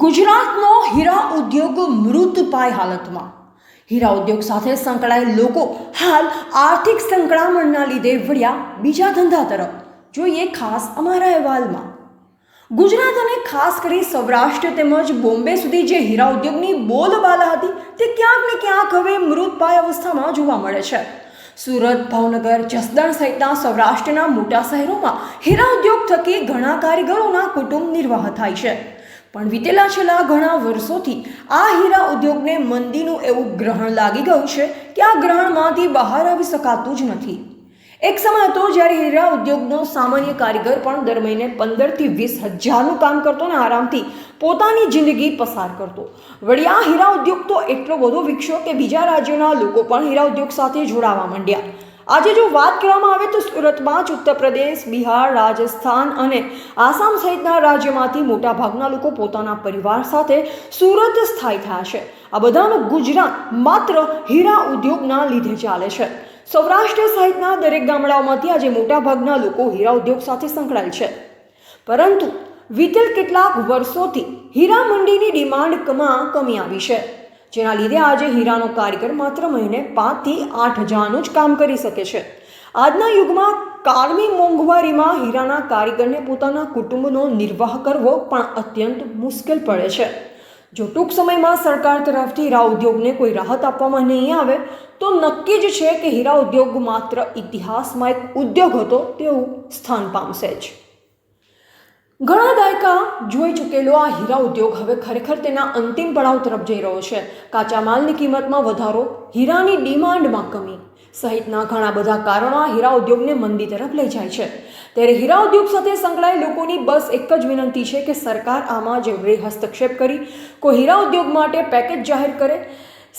ગુજરાતનો હીરા ઉદ્યોગ મૃતપાય હાલતમાં. હીરા ઉદ્યોગ સાથે સંકળાયેલ લોકો હાલ આર્થિક સંકળામણના લીધે વળ્યા બીજા ધંધા તરફ. જોઈએ ખાસ અમારા અહેવાલમાં. ગુજરાત અને ખાસ કરી સૌરાષ્ટ્ર તેમજ બોમ્બે સુધી જે હીરા ઉદ્યોગની બોલબાલા હતી, તે ક્યાંક ને ક્યાંક હવે મૃતપાય અવસ્થામાં જોવા મળે છે. સુરત, ભાવનગર, જસદણ સહિતના સૌરાષ્ટ્રના મોટા શહેરોમાં હીરા ઉદ્યોગ થકી ઘણા કારીગરોના કુટુંબ નિર્વાહ થાય છે. પણ વીતેલા છેલ્લા ઘણા વર્ષોથી આ હીરા ઉદ્યોગને મંદીનું એવું ગ્રહણ લાગી ગયું છે કે આ ગ્રહણમાંથી બહાર આવી શકાતું જ નથી. એક સમય હતો જ્યારે હીરા ઉદ્યોગનો સામાન્ય કારીગર પણ દર મહિને પંદરથી વીસ હજારનું કામ કરતો અને આરામથી પોતાની જિંદગી પસાર કરતો. વળી આ હીરા ઉદ્યોગ તો એટલો બધો વિકસ્યો કે બીજા રાજ્યોના લોકો પણ હીરા ઉદ્યોગ સાથે જોડાવા માંડ્યા. આજે જો વાત કરવામાં આવે તો સુરતમાં જ ઉત્તર પ્રદેશ બિહાર, રાજસ્થાન અને આસામ સહિતના રાજ્યમાંથી મોટાભાગના લોકો પોતાના પરિવાર સાથે સુરત સ્થાયી થયા છે. આ બધાનું ગુજરાત માત્ર હીરા ઉદ્યોગના લીધે ચાલે છે. સૌરાષ્ટ્ર સહિતના દરેક ગામડાઓમાંથી આજે મોટાભાગના લોકો હીરા ઉદ્યોગ સાથે સંકળાયેલ છે. પરંતુ વિતેલ કેટલાક વર્ષોથી હીરા મંડીની ડિમાન્ડમાં કમી આવી છે. જેના લીધે આજે હીરાનો કારીગર માત્ર મહિને પાંચથી આઠ હજારનું જ કામ કરી શકે છે. આજના યુગમાં કાળની મોંઘવારીમાં હીરાના કારીગરને પોતાના કુટુંબનો નિર્વાહ કરવો પણ અત્યંત મુશ્કેલ પડે છે. જો ટૂંક સમયમાં સરકાર તરફથી હીરા ઉદ્યોગને કોઈ રાહત આપવામાં નહીં આવે, તો નક્કી જ છે કે હીરા ઉદ્યોગ માત્ર ઇતિહાસમાં એક ઉદ્યોગ હતો તેવું સ્થાન પામશે જ. ઘણા દાયકા જોઈ ચૂકેલો આ હીરા ઉદ્યોગ હવે ખરેખર તેના અંતિમ પડાવ તરફ જઈ રહ્યો છે. કાચા માલની કિંમતમાં વધારો, હીરાની ડિમાન્ડમાં કમી સહિતના ઘણા બધા કારણો આ હીરા ઉદ્યોગને મંદી તરફ લઈ જાય છે. ત્યારે હીરા ઉદ્યોગ સાથે સંકળાયેલ લોકોની બસ એક જ વિનંતી છે કે સરકાર આમાં જરૂરી હસ્તક્ષેપ કરી કોઈ હીરા ઉદ્યોગ માટે પેકેજ જાહેર કરે.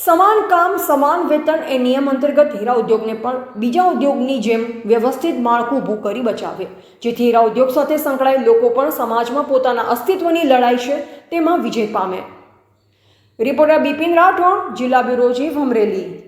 સમાન કામ, સમાન વેતન એ નિયમ અંતર્ગત હીરા ઉદ્યોગને પણ બીજા ઉદ્યોગની જેમ વ્યવસ્થિત માળખું ઊભું કરી બચાવે. જેથી હીરા ઉદ્યોગ સાથે સંકળાયેલ લોકો પણ સમાજમાં પોતાના અસ્તિત્વની લડાઈ છે તેમાં વિજય પામે. રિપોર્ટર બિપિન રાઠોડ, જિલ્લા બ્યુરો ચીફ અમરેલી.